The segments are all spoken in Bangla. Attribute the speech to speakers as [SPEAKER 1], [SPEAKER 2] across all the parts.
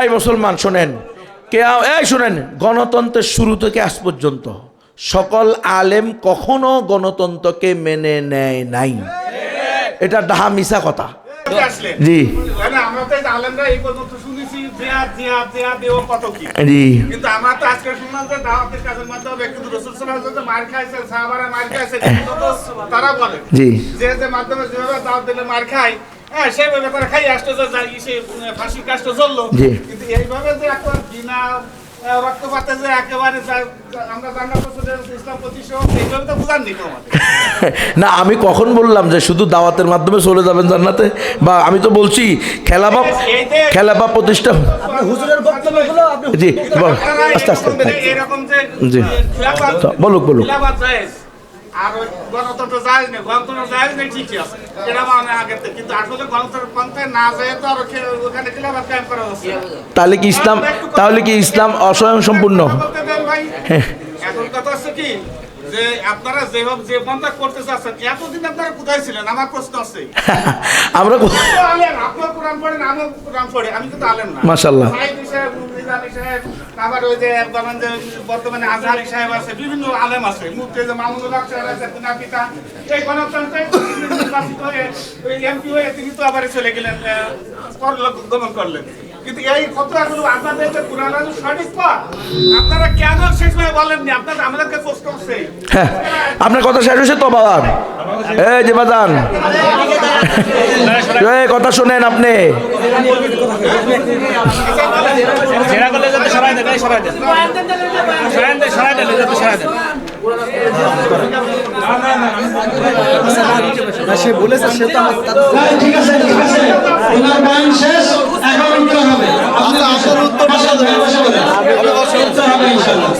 [SPEAKER 1] এই মুসলমান শোনেন। কে এই শুনেন গণতন্ত্রের শুরু থেকে আজ পর্যন্ত সকল আলেম কখনো গণতন্ত্রকে মেনে নেয় নাই। এটা ডাহা মিশা কথা। জি। জি।
[SPEAKER 2] হ্যাঁ সেইভাবে খাই আসতে যে যাই সে ফাঁসি কাজটা চলল কিন্তু এইভাবে যে একটা বিনা রক্তপাতে যে একেবারে যা- যা- আমরা ইসলাম এইভাবে তো বুঝাননি তো
[SPEAKER 1] না আমি কখন বললাম যে শুধু দাওয়াতের মাধ্যমে চলে যাবেন জান্নাতে? বা আমি তো বলছি খেলাবাপ খেলাবাপ প্রতিষ্ঠা জি আস্তে আস্তে জি। বলুক, বলুক।
[SPEAKER 2] আর ওই গণতন্ত্র যায় নেই, গণতন্ত্র যায় নেই ঠিকই আছে। এটা মানে আগে। কিন্তু আসলে গণতন্ত্র পন্থায় না যায় তো আর ওখানে ওখানে খিলাফত ক্যাম্প করা হচ্ছে।
[SPEAKER 1] তাহলে কি ইসলাম তাহলে কি ইসলাম অস্বয়ং সম্পূর্ণ
[SPEAKER 2] কথা বলতে দেন ভাই। এখন কথা হচ্ছে কি যে আপনারা যেভাবে যে পন্থা করতে চাচ্ছেন এতদিন আপনারা কোথায় ছিলেন আমার প্রশ্ন আছে
[SPEAKER 1] আমরা
[SPEAKER 2] আপনিও কোরআন পড়েন, আমিও কোরআন পড়ি। আমি কিন্তু আলেম না।
[SPEAKER 1] মাশাআল্লাহ।
[SPEAKER 2] আবার ওই যে বর্তমানে আজহারি সাহেব আছে, বিভিন্ন আলেম আছে। মুফতি যে মাহমুদুল হক সাহেব আছে, পিনা পিতা। এই গণতন্ত্রে নির্বাচিত হয়ে, ওই MP হয়ে তিনি তো আবার চলে গেলেন, গমন করলেন। কিন্তু এই ফতোয়াগুলো আপনাদের যে কোরআন সঠিক পথ, আপনারা কেন শেষভাবে বলেননি? আপনারা আমাদেরকে প্রশ্ন করছে
[SPEAKER 1] হ্যাঁ আপনার কথা শেষ হয়েছে তো বাদান এই যে বাদান। এই কথা শুনেন আপনি।
[SPEAKER 3] সে বলেছে সে তো আমার তার-
[SPEAKER 4] ঠিক আছে ঠিক আছে। ওনার শেষ। এখন উত্তর হবে। আপনি আসল উত্তর বসে বসে বলেন। উত্তর হবে ইনশাআল্লাহ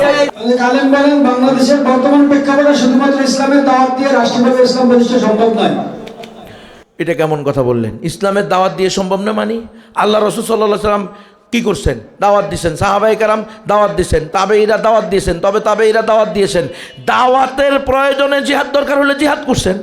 [SPEAKER 4] অনেক আলেম বলেন বাংলাদেশের বর্তমান প্রেক্ষাপটে শুধুমাত্র ইসলামের দাওয়াত দিয়ে রাষ্ট্রীয়ভাবে ইসলাম প্রতিষ্ঠা সম্ভব নয়।
[SPEAKER 1] এটা কেমন কথা বললেন? ইসলামের দাওয়াত দিয়ে সম্ভব না মানি? আল্লাহ রসুল সাল্লাহ সাল্লাম কি করছেন? দাওয়াত দিয়েছেন সাহাবাই কারাম দাওয়াত দিয়েছেন তাবে এরা দাওয়াত দিয়েছেন। তবে তাবে এরা দাওয়াত দিয়েছেন। দাওয়াতের প্রয়োজনে জিহাদ দরকার হলে জিহাদ করছেন।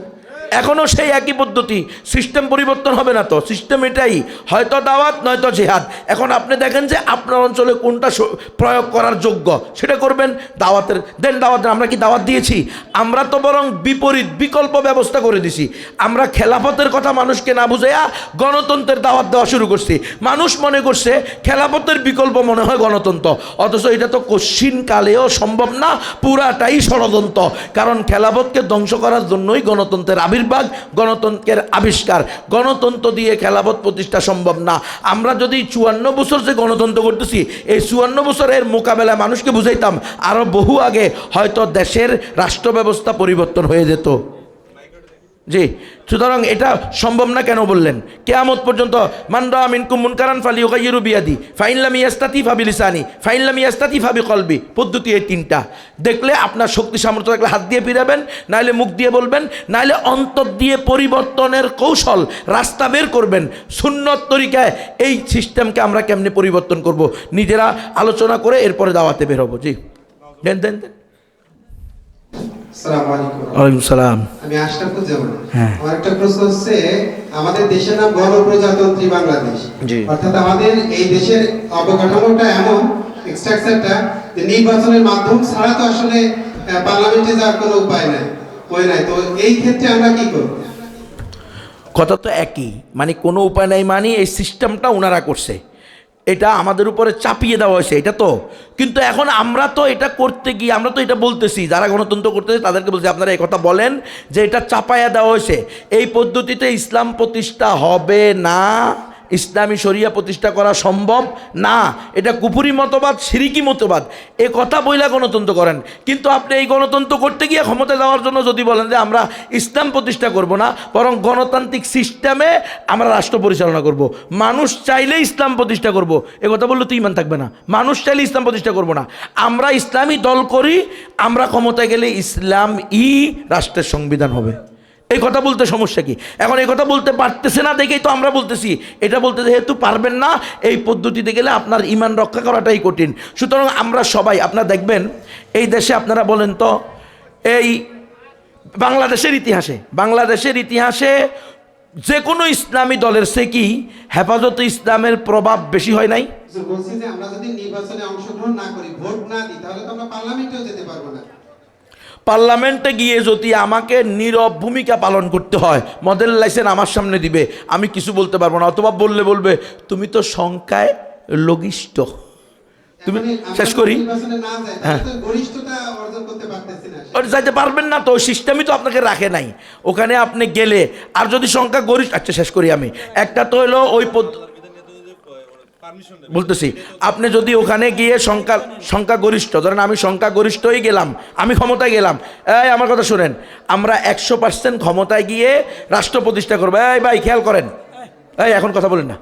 [SPEAKER 1] এখনও সেই একই পদ্ধতি। সিস্টেম পরিবর্তন হবে না তো। সিস্টেম এটাই। হয়তো দাওয়াত, নয়তো জিহাদ। এখন আপনি দেখেন যে আপনার অঞ্চলে কোনটা প্রয়োগ করার যোগ্য, সেটা করবেন দাওয়াতের। দেন দাওয়াতের আমরা কি দাওয়াত দিয়েছি? আমরা তো বরং বিপরীত বিকল্প ব্যবস্থা করে দিছি। আমরা খেলাফতের কথা মানুষকে না বুঝাইয়া গণতন্ত্রের দাওয়াত দেওয়া শুরু করছি। মানুষ মনে করছে খেলাফতের বিকল্প মনে হয় গণতন্ত্র। অথচ এটা তো কশ্চিন কালেও সম্ভব না, পুরাটাই ষড়যন্ত্র। কারণ খেলাফতকে ধ্বংস করার জন্যই গণতন্ত্রের আবির্ভাব গণতন্ত্রের আবিষ্কার। গণতন্ত্র দিয়ে খেলাফত প্রতিষ্ঠা সম্ভব না। আমরা যদি চুয়ান্ন বছর যে গণতন্ত্র করতেছি, এই চুয়ান্ন বছরের মোকাবেলায় মানুষকে বুঝাইতাম আরও বহু আগে হয়তো দেশের রাষ্ট্র ব্যবস্থা পরিবর্তন হয়ে যেত। জি, সুতরাং এটা সম্ভব না কেন বললেন? কেয়ামত পর্যন্ত মান্ডা মিনকুম মুনকারান ফালি ওকাইরু বিয়াদি, ফাইনলাম ইয়াস্তাতি ফাবি লিসানি ফাইনলাম ইয়াস্তাতি ফাবি কলবি পদ্ধতি এই তিনটা। দেখলে আপনার শক্তি সামর্থ্য থাকলে হাত দিয়ে ফিরাবেন নাইলে মুখ দিয়ে বলবেন নাইলে অন্তর দিয়ে পরিবর্তনের কৌশল রাস্তা বের করবেন। সুন্নত তরিকায় এই সিস্টেমকে আমরা কেমনে পরিবর্তন করব? নিজেরা আলোচনা করে এরপরে দাওয়াতে বের হব। জি। দেন দেন দেন। ওয়ালাইকুম সালাম।
[SPEAKER 5] আমি আশরাফুজ্জামান
[SPEAKER 1] হ্যাঁ।
[SPEAKER 5] আমার একটা প্রশ্ন হচ্ছে আমাদের দেশের নাম গণপ্রজাতন্ত্রী বাংলাদেশ। অর্থাৎ আমাদের এই দেশের অবকাঠামোটা এমন স্ট্রাকচারটা যে নির্বাচনের মাধ্যম ছাড়া তো আসলে পার্লামেন্টে যাওয়ার কোনো উপায় নাই ওই নাই। তো এই ক্ষেত্রে আমরা কি করব?
[SPEAKER 1] কথা তো একই। মানে কোনো উপায় নাই মানে এই সিস্টেমটা ওনারা করছে। এটা আমাদের উপরে চাপিয়ে দেওয়া হয়েছে, এটা তো। কিন্তু এখন আমরা তো এটা করতে গিয়ে, আমরা তো এটা বলতেছি, যারা গণতন্ত্র করতেছে তাদেরকে বলছি, আপনারা কথা বলেন যে এটা চাপাইয়া দেওয়া হয়েছে। এই পদ্ধতিতে ইসলাম প্রতিষ্ঠা হবে না। ইসলামী শরিয়া প্রতিষ্ঠা করা সম্ভব? না। এটা কুপুরি মতবাদ, সিরিকি মতবাদ। এ কথা বইলা গণতন্ত্র করেন। কিন্তু আপনি এই গণতন্ত্র করতে গিয়ে ক্ষমতা দেওয়ার জন্য যদি বলেন যে আমরা ইসলাম প্রতিষ্ঠা করব না, বরং গণতান্ত্রিক সিস্টেমে আমরা রাষ্ট্র পরিচালনা করব। মানুষ চাইলে ইসলাম প্রতিষ্ঠা করব। এ কথা বললে তো ইমান থাকবে না। মানুষ চাইলে ইসলাম প্রতিষ্ঠা করব না। আমরা ইসলামী দল করি, আমরা ক্ষমতায় গেলে ইসলাম ই রাষ্ট্রের সংবিধান হবে। এই কথা বলতে সমস্যা কি? এখন এই কথা বলতে পারতেছে না দেখেই তো আমরা বলতেছি। এটা বলতে যেহেতু পারবেন না, এই পদ্ধতিতে গেলে আপনার ইমান রক্ষা করাটাই কঠিন। সুতরাং আমরা সবাই, আপনারা দেখবেন, এই দেশে আপনারা বলেন তো, এই বাংলাদেশের ইতিহাসে বাংলাদেশের ইতিহাসে যে কোনো ইসলামী দলের সে কি হেফাজতে ইসলামের প্রভাব বেশি হয় নাই? পার্লামেন্টে গিয়ে যদি আমাকে নীরব ভূমিকা পালন করতে হয় মডেল লাইসেন্স আমার সামনে দিবে আমি কিছু বলতে পারব না অথবা বললে বলবে তুমি তো সংখ্যায় লঘিষ্ঠ তুমি শেষ করি? ওর যাইতে পারবেন না তো সিস্টেমই তো আপনাকে রাখে নাই। ওখানে আপনি গেলে আর যদি সংখ্যা গরিষ্ঠ আচ্ছা শেষ করি আমি। একটা তো হলো ওই বলতেছি, আপনি যদি ওখানে গিয়ে সংখ্যা সংখ্যা গরিষ্ঠ ধরেন আমি সংখ্যা গরিষ্ঠই গেলাম, আমি ক্ষমতায় গেলাম, এই আমার কথা শুনেন, আমরা একশো পার্সেন্ট ক্ষমতায় গিয়ে রাষ্ট্র প্রতিষ্ঠা করব, এই ভাই খেয়াল করেন, এই এখন কথা বলেন না,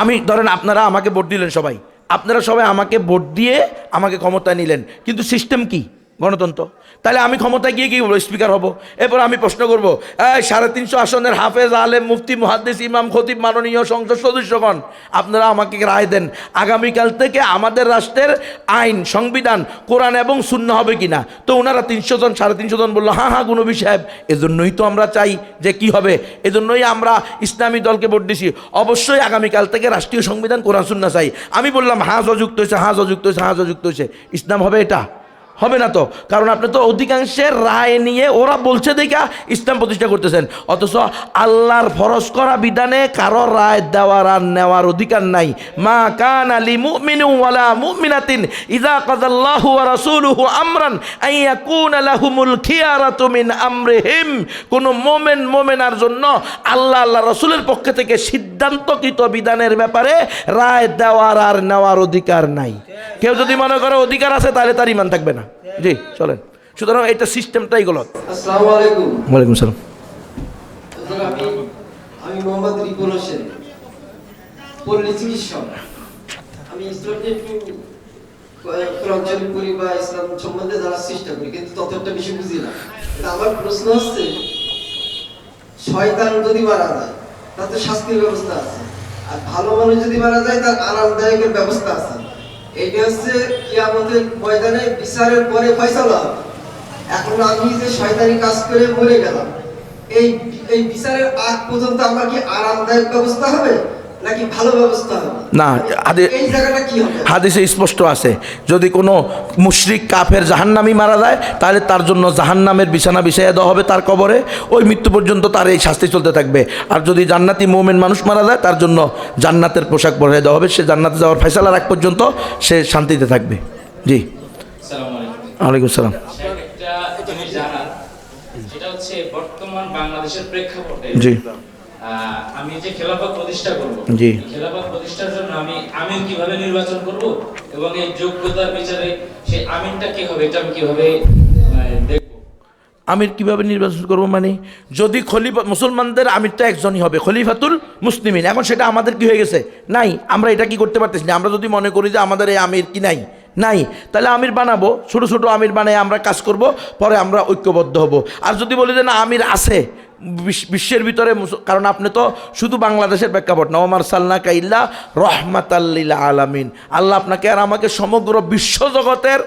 [SPEAKER 1] আমি, ধরেন আপনারা আমাকে ভোট দিলেন সবাই, আপনারা সবাই আমাকে ভোট দিয়ে আমাকে ক্ষমতায় নিলেন, কিন্তু সিস্টেম কি? গণতন্ত্র। তাহলে আমি ক্ষমতায় গিয়ে কি স্পিকার হব। এরপর আমি প্রশ্ন করব সাড়ে তিনশো আসনের হাফেজ, আলেম, মুফতি, মুহাদ্দিস, ইমাম, খতিব, মাননীয় সংসদ সদস্যগণ, আপনারা আমাকে রায় দেন, আগামীকাল থেকে আমাদের রাষ্ট্রের আইন, সংবিধান, কোরআন এবং শূন্য হবে কিনা? তো ওনারা তিনশো জন, সাড়ে তিনশো জন বলল হ্যাঁ হ্যাঁ গুনবি সাহেব, এজন্যই তো আমরা চাই যে কি হবে, এজন্যই আমরা ইসলামী দলকে ভোট দিছি। অবশ্যই আগামীকাল থেকে রাষ্ট্রীয় সংবিধান, কোরআন শূন্য চাই। আমি বললাম হ্যাঁ যযুক্ত হয়েছে হ্যাঁ যযুক্ত হয়েছে হ্যাঁ যযুক্ত হয়েছে। ইসলাম হবে এটা? হবে না তো। কারণ আপনি তো অধিকাংশের রায় নিয়ে ওরা বলছে দেখা ইসলাম প্রতিষ্ঠা করতেছেন। অথচ আল্লাহর ফরজ করা বিধানে কারও রায় দেওয়ার আর নেওয়ার অধিকার নাই। মা কান আলী মুমিনু ওয়ালা মুমিনাতিন ইজা কাদাল্লাহু ওয়া রাসূলুহু আমরান আইয়াকুন লাহুমুল খিয়ারাতু মিন আমরিহিম। কোন মোমেন মোমেনার জন্য আল্লাহ আল্লাহ রসুলের পক্ষ থেকে সিদ্ধান্তকৃত বিধানের ব্যাপারে রায় দেওয়ার আর নেওয়ার অধিকার নাই। কেউ যদি মনে করে অধিকার আছে তাহলে তার ইমান থাকবে না। জি চলেন। সুতরাং এটা সিস্টেমটাই গলত। ওয়ালাইকুম সালাম।
[SPEAKER 6] আমি আমি মোহাম্মদ রিপুল হোসেন পল্লী চিকিৎসক। আমি ইসলামকে একটু প্রচলিত করি বা ইসলাম সম্বন্ধে জানার চেষ্টা করি কিন্তু ততটা বেশি বুঝি না। আমার প্রশ্ন হচ্ছে শয়তান যদি মারা যায় তার তো শাস্তির ব্যবস্থা আছে। আর ভালো মানুষ যদি মারা যায় তার আরামদায়কের ব্যবস্থা আছে। এইটা হচ্ছে কিয়ামতের ময়দানে বিচারের পরে ফয়সালা। এখন আমি যে শয়তানি কাজ করে মরে গেলাম। এই এই বিচারের আগ পর্যন্ত আমরা কি আরামদায়ক ব্যবস্থা হবে?
[SPEAKER 1] না, হাদিসে স্পষ্ট আছে যদি কোনো মুশরিক কাফের জাহান্নামি মারা যায় তাহলে তার জন্য জাহান্নামের বিছানা বিছাইয়া দেওয়া হবে তার কবরে ওই মৃত্যু পর্যন্ত তার এই শাস্তি চলতে থাকবে। আর যদি জান্নাতি মোমেন মানুষ মারা যায় তার জন্য জান্নাতের পোশাক পরে দেওয়া হবে সে জান্নাতে যাওয়ার ফয়সালা রাখ পর্যন্ত সে শান্তিতে থাকবে। জি। ওয়ালাইকুম সালাম।
[SPEAKER 7] একটা জিনিস জানার সেটা হচ্ছে বর্তমান বাংলাদেশের প্রেক্ষাপটে।
[SPEAKER 1] জি।
[SPEAKER 7] আমি যে খেলাফত প্রতিষ্ঠা করব
[SPEAKER 1] জি।
[SPEAKER 7] খেলাফত প্রতিষ্ঠার জন্য আমি কীভাবে নির্বাচন করব এবং এই যোগ্যতার বিচারে সেই আমিনটা কি হবে এটা আমি কীভাবে দেখব।
[SPEAKER 1] আমির কীভাবে নির্বাচন করব মানে যদি খলিফা মুসলমানদের আমিরটা একজনই হবে খলিফাতুল মুসলিমিন। এখন সেটা আমাদের কি হয়ে গেছে? নাই। আমরা এটা কি করতে পারতেছি না? আমরা যদি মনে করি যে আমাদের এই আমির কি নাই? নাই। তাহলে আমির বানাবো। ছোট ছোট আমির বানাই আমরা কাজ করব পরে আমরা ঐক্যবদ্ধ হব। আর যদি বলি যে না আমির আছে বিশ্বের ভিতরে কারণ আপনি তো শুধু বাংলাদেশের প্রেক্ষাপট না, ওমার সাল্লা কাইল্লা রহমাতাল্লিল আলামিন। আল্লাহ আপনাকে আর আমাকে সমগ্র বিশ্বজগতের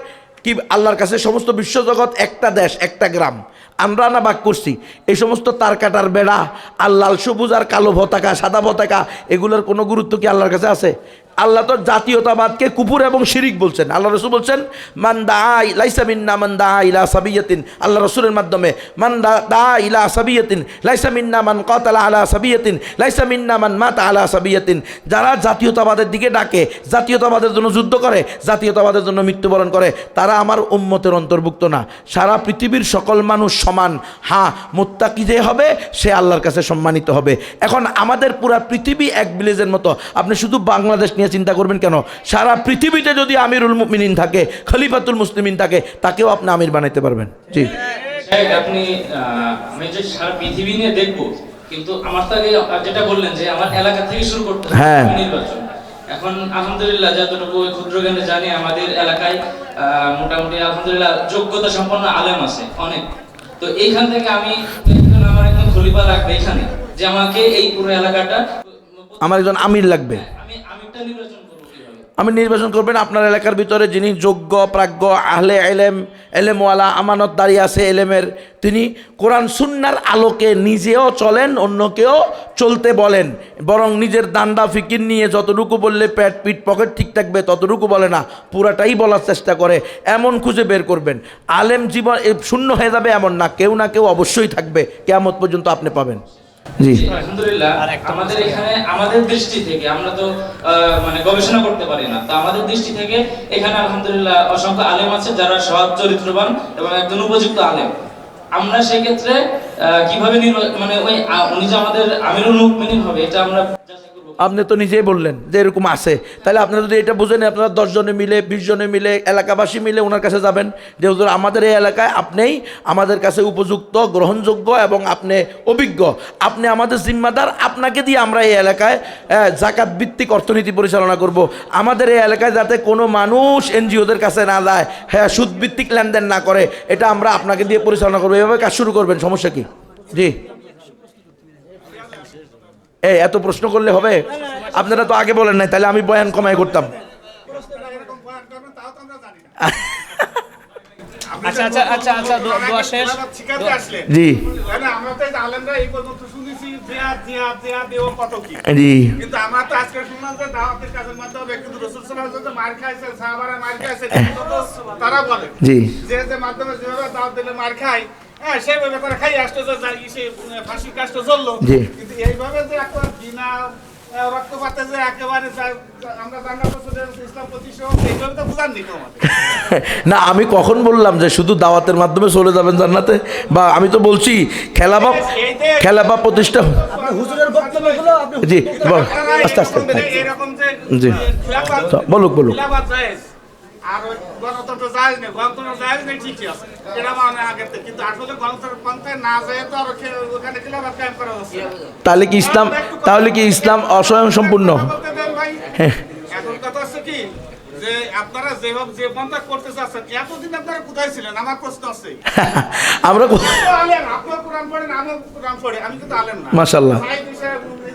[SPEAKER 1] কি আল্লাহর কাছে সমস্ত বিশ্বজগৎ একটা দেশ, একটা গ্রাম। আমরা না বাক করছি। এই সমস্ত তার কাটার বেড়া, আর লাল সবুজ আর কালো পতাকা, সাদা পতাকা, এগুলোর কোনো গুরুত্ব কি আল্লাহর কাছে আছে? আল্লাহ তো জাতীয়তাবাদকে কুপুর এবং শিরিক বলছেন। আল্লাহ রসুল বলছেন, মান দা দা ইলা আল্লাহ রসুলের মাধ্যমে, মান দা ইলা আলা আলা যারা জাতীয়তাবাদের দিকে ডাকে, জাতীয়তাবাদের জন্য যুদ্ধ করে, জাতীয়তাবাদের জন্য মৃত্যুবরণ করে, তারা আমার উম্মতের অন্তর্ভুক্ত না। সারা পৃথিবীর সকল মানুষ সমান। হ্যাঁ মোত্তাকি যে হবে, সে আল্লাহর কাছে সম্মানিত হবে। এখন আমাদের পুরা পৃথিবী এক ভিলেজের মতো। আপনি শুধু বাংলাদেশ নিয়ে চিন্তা করবেন কেন? সারা পৃথিবীতে যদি আমিরুল মুমিনিন থাকে খলিফাতুল মুসলিমিন থাকে তাকেও আপনি আমির বানাইতে পারবেন। জি।
[SPEAKER 7] আপনি আমি যে সারা পৃথিবী নিয়ে দেখব কিন্তু আমার যেটা বললেন যে আমার এলাকা থেকে শুরু করতে
[SPEAKER 1] হ্যাঁ।
[SPEAKER 7] নির্বাচন। এখন আলহামদুলিল্লাহ যতটুকু ক্ষুদ্র জ্ঞানে জানি আমাদের এলাকায় মোটামুটি আলহামদুলিল্লাহ যোগ্যতা সম্পন্ন আলেম আছে অনেক। তো এইখান থেকে আমি একজন আমার একজন খলিফা লাগবে এখানে যে আমাকে এই পুরো এলাকাটা
[SPEAKER 1] আমার একজন আমির লাগবে
[SPEAKER 7] আমি আমিরটা এটা নির্বাচন করব কীভাবে
[SPEAKER 1] আমি নির্বাচন করবেন, আপনার এলাকার ভিতরে যিনি যোগ্য, প্রাজ্ঞ, আহলে এলেম, এলেমওয়ালা, আমানতদারি আছে, এলেমের, তিনি কোরআন সুন্নার আলোকে নিজেও চলেন, অন্যকেও চলতে বলেন। বরং নিজের দান্ডা ফিকির নিয়ে যতটুকু বললে প্যাট পিট পকেট ঠিক থাকবে, ততটুকু বলে না, পুরাটাই বলার চেষ্টা করে, এমন খুঁজে বের করবেন। আলেম জীবন শূন্য হয়ে যাবে এমন না, কেউ না কেউ অবশ্যই থাকবে, কেয়ামত পর্যন্ত আপনি পাবেন। জি।
[SPEAKER 7] আলহামদুলিল্লাহ আমাদের এখানে আমাদের দৃষ্টি থেকে আমরা তো মানে গবেষণা করতে পারি না। তো আমাদের দৃষ্টি থেকে এখানে আলহামদুলিল্লাহ অসংখ্য আলেম আছে যারা সৎ চরিত্রবান এবং একজন উপযুক্ত আলেম। আমরা সেক্ষেত্রে আহ, কীভাবে মানে ওই উনি যে আমাদের আমিরুল মুকমিনিন হবে এটা আমরা
[SPEAKER 1] আপনি তো নিজেই বললেন যে এরকম আছে। তাহলে আপনারা যদি এটা বুঝেন, আপনারা দশজনে মিলে, বিশ জনে মিলে, এলাকাবাসী মিলে ওনার কাছে যাবেন যে, হুজুর, আমাদের এই এলাকায় আপনিই আমাদের কাছে উপযুক্ত, গ্রহণযোগ্য এবং আপনি অভিজ্ঞ। আপনি আমাদের জিম্মাদার, আপনাকে দিয়ে আমরা এই এলাকায় জাকাত ভিত্তিক অর্থনীতি পরিচালনা করব। আমাদের এই এলাকায় যাতে কোনো মানুষ এনজিওদের কাছে না যায় হ্যাঁ সুদভিত্তিক লেনদেন না করে, এটা আমরা আপনাকে দিয়ে পরিচালনা করব। এভাবে কাজ শুরু করবেন, সমস্যা কি? জি। এই এত প্রশ্ন করলে হবে? আপনারা তো আগে বলেন নাই তাহলে আমি বয়ান কমাই করতাম।
[SPEAKER 8] আচ্ছা, আচ্ছা, আচ্ছা, আচ্ছা, দোয়া- শেষ।
[SPEAKER 1] জি।
[SPEAKER 2] মানে
[SPEAKER 1] জি।
[SPEAKER 2] কিন্তু আমরা তো আজকে শুনলাম যে দাওয়াতের কাজের মাধ্যমে কিন্তু রসুল সাল্লাল্লাহু আলাইহি মার খাইছে সাহাবারা মার খাইছে তারা বলে
[SPEAKER 1] জি।
[SPEAKER 2] যে যে মাধ্যমে যেভাবে দাওয়াত দিলে মার খায় সেইভাবে তারা খাই আসতে সে ফাঁসির কাজটা চলল। কিন্তু এইভাবে যে একটা বিনা রক্তপাতে যে একেবারে যা- যা- আমরা ইসলাম প্রতিষ্ঠা এইভাবে তো বুঝাননি তো আমাদের।
[SPEAKER 1] না আমি কখন বললাম যে শুধু দাওয়াতের মাধ্যমে চলে যাবেন জান্নাতে? বা আমি তো বলছি খেলা বা খেলা বা প্রতিষ্ঠা জি আস্তে আস্তে। জি। বলুক, বলুক।
[SPEAKER 2] আর জায়েজ নেই গণতন্ত্র জায়েজ নেই ঠিকই আছে এটা মানে থেকে কিন্তু আসলে না যায় তো আর ওখে- ওখানে খিলাফত কায়েম করা হচ্ছে
[SPEAKER 1] তাহলে কি ইসলাম তাহলে কি ইসলাম অস্বয়ং সম্পূর্ণ
[SPEAKER 2] কথা বলতে দেন ভাই।
[SPEAKER 1] হ্যাঁ।
[SPEAKER 2] এখন কথা হচ্ছে কি যে আপনারা যেভাবে যে পন্থা করতে চাচ্ছেন এতদিন আপনারা কোথায় ছিলেন আমার প্রশ্ন আছে
[SPEAKER 1] আমরা
[SPEAKER 2] আপনিও কোরআন পড়েন, আমিও কোরআন পড়ি। আমি কিন্তু আলেম না।
[SPEAKER 1] মাশাআল্লাহ।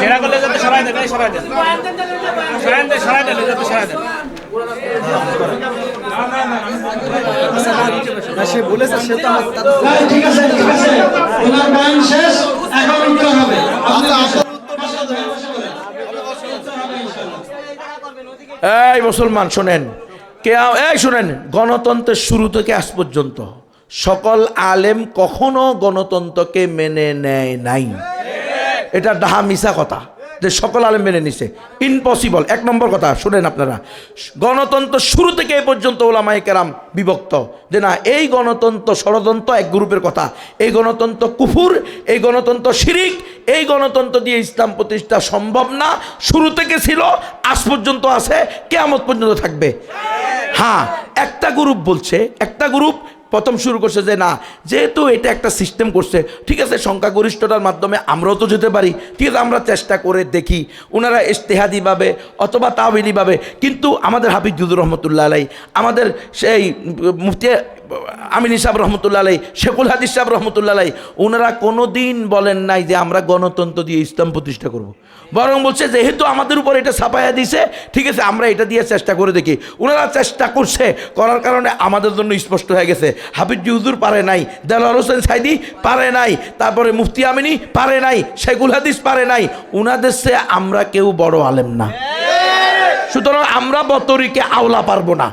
[SPEAKER 8] জেরা করলে যাতে সরাই দেন সরাই দেন সরাই দেন সরাই দেন যাতে সরাই দেন
[SPEAKER 3] না, সে বলেছে সে তো আমার- তার-
[SPEAKER 4] ঠিক আছে ঠিক আছে। ওনার বয়ান শেষ এখন উত্তর হবে। আপনি বসে বলেন উত্তর হবে ইনশাআল্লাহ
[SPEAKER 1] এই মুসলমান শোনেন। কে এই শোনেন গণতন্ত্রের শুরু থেকে আজ পর্যন্ত সকল আলেম কখনো গণতন্ত্রকে মেনে নেয় নাই। এটা ডাহা মিশা কথা যে সকল আলেম মেনে নিছে। ইম্পসিবল এক নম্বর কথা, শুনেন আপনারা। গণতন্ত্র শুরু থেকে এ পর্যন্ত ওলামাই কেরাম বিভক্ত। যে না, এই গণতন্ত্র ষড়যন্ত্র এক গ্রুপের কথা। এই গণতন্ত্র কুফুর, এই গণতন্ত্র শিরিক, এই গণতন্ত্র দিয়ে ইসলাম প্রতিষ্ঠা সম্ভব না। শুরু থেকে ছিল, আজ পর্যন্ত আছে, কেয়ামত পর্যন্ত থাকবে। হ্যাঁ একটা গ্রুপ বলছে, একটা গ্রুপ প্রথম শুরু করছে যে না, যেহেতু এটা একটা সিস্টেম করছে, ঠিক আছে, সংখ্যাগরিষ্ঠতার মাধ্যমে আমরাও তো যেতে পারি, ঠিক আছে, আমরা চেষ্টা করে দেখি ওনারা ইস্তেহাদিভাবে অথবা তাবিলিভাবে কিন্তু আমাদের হাফিজুদুর রহমতুল্লাহ আলাই আমাদের সেই মুফতি আমিন সাহেব রহমতুল্লাহ আলাই শেখুল হাদিস সাহেব রহমতুল্লাহ আলাই ওনারা কোনো দিন বলেন নাই যে আমরা গণতন্ত্র দিয়ে ইসলাম প্রতিষ্ঠা করব। বরং বলছে, যেহেতু আমাদের উপর এটা ছাপাইয়া দিছে, ঠিক আছে, আমরা এটা দিয়ে চেষ্টা করে দেখি। ওনারা চেষ্টা করছে, করার কারণে আমাদের জন্য স্পষ্ট হয়ে গেছে। হাফিজ হুজুর পারে নাই দেলার হোসেন সাইদি পারে নাই, তারপরে মুফতি আমিনী পারে নাই, শেখুল হাদিস পারে নাই। ওনাদের সে আমরা কেউ বড় আলেম না। সুতরাং আমরা বতরিকে আওলা পারব না।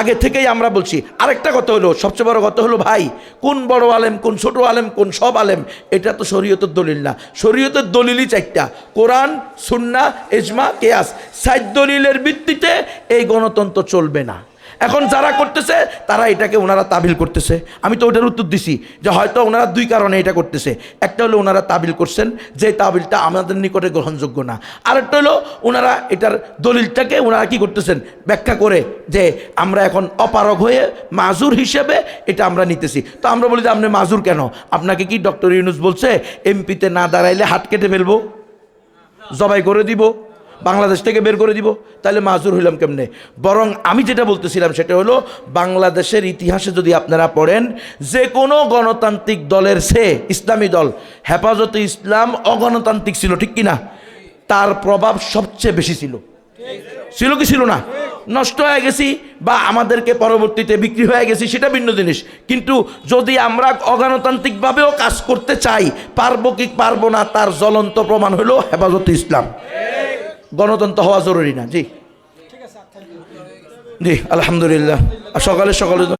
[SPEAKER 1] আগে থেকেই আমরা বলছি, আরেকটা কথা হলো, সবচেয়ে বড় কথা হলো ভাই, কোন বড় আলেম, কোন ছোট আলেম, কোন সব আলেম, এটা তো শরীয়তের দলিল না। শরীয়তের দলিলই চারটা, কোরআন সুন্না এজমা কেয়াস। সাইদ দলিলের ভিত্তিতে এই গণতন্ত্র চলবে না। এখন যারা করতেছে, তারা এটাকে ওনারা তাবিল করতেছে। আমি তো ওটার উত্তর দিছি যে হয়তো ওনারা দুই কারণে এটা করতেছে। একটা হলো ওনারা তাবিল করছেন, যে তাবিলটা আমাদের নিকটে গ্রহণযোগ্য না। আরেকটা হলো ওনারা এটার দলিলটাকে ওনারা কি করতেছেন, ব্যাখ্যা করে যে আমরা এখন অপারগ হয়ে মাজুর হিসেবে এটা আমরা নিতেছি। তো আমরা বলি যে, আপনি মাজুর কেন? আপনাকে কি ডক্টর ইউনুস বলছে, এমপিতে না দাঁড়াইলে হাত কেটে ফেলব, জবাই করে দিব। বাংলাদেশ থেকে বের করে দিব। তাহলে মাজুর হইলাম কেমনে? বরং আমি যেটা বলতেছিলাম সেটা হলো, বাংলাদেশের ইতিহাসে যদি আপনারা পড়েন যে কোনো গণতান্ত্রিক দলের সে ইসলামী দল, হেফাজতে ইসলাম অগণতান্ত্রিক ছিল, ঠিক কি না তার প্রভাব সবচেয়ে বেশি ছিল। ছিল কি ছিল না? নষ্ট হয়ে গেছি বা আমাদেরকে পরবর্তীতে বিক্রি হয়ে গেছি, সেটা ভিন্ন জিনিস। কিন্তু যদি আমরা অগণতান্ত্রিকভাবেও কাজ করতে চাই, পারব কি পারব না, তার জ্বলন্ত প্রমাণ হলো হেফাজতে ইসলাম। গণতন্ত্র হওয়া জরুরি না জি। জি আলহামদুলিল্লাহ। সকালে সকালে